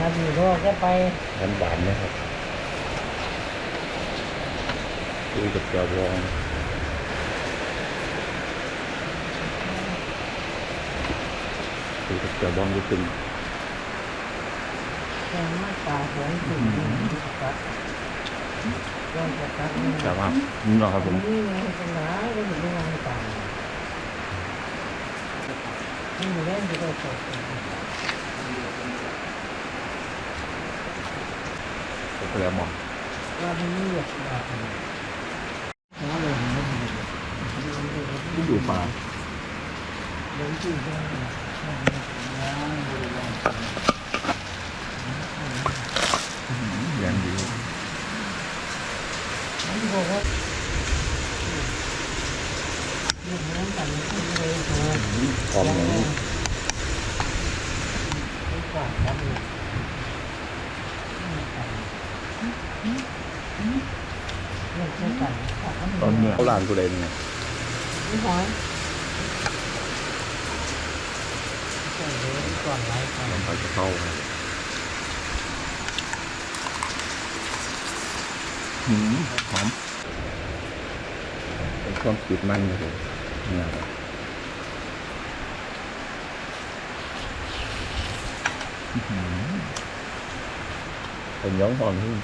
นาทีก็จะไปหวานหวานๆนะครับคุยกับเจ้าบองคุยกับเจ้าบองรู้สึกแค่มาตาสองสิ่งตัดก็จะตัดนี่แต่ว่านี่เนาะครับผมนี่ไงเป็นหนาก็อยู่ในงานต่างนี่อยู่เล่นที่เราสดก็ แล้วหมอว่ามันนี่แบบแบบนี้แล้วเลยไม่ดีที่อยู่ป่าเลยที่จะแรงดีมันบอกว่าเรื่องนั้นกันที่เลยตัวพร้อมอย่างนี้ไม่กว่ากันเลยงเช่นกัน ตอนเมื่อเขาลานตัวเองเนี่ยไม่หอยใช่เลยก่อนไลฟ์ก่อนมันไปจะเข้าครับหืมหอมเป็นความติดมันเลยเนี่ยครับอื้อหือเป็นย้องหอมที่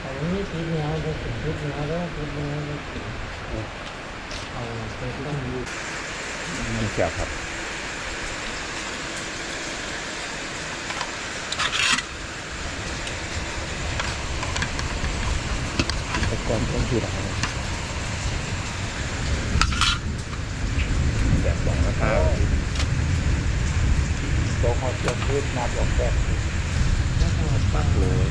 แต่วั นนี้ติดแนวจะติดติดแนวแล้วติดแนวจะติดเอาไปต้องอยู่มันแซ่บครับตะกอนต้องที่ร้านแบบสองราคาตัวเขาจะพูดมาบอกแบบแล้วก็ปักเลย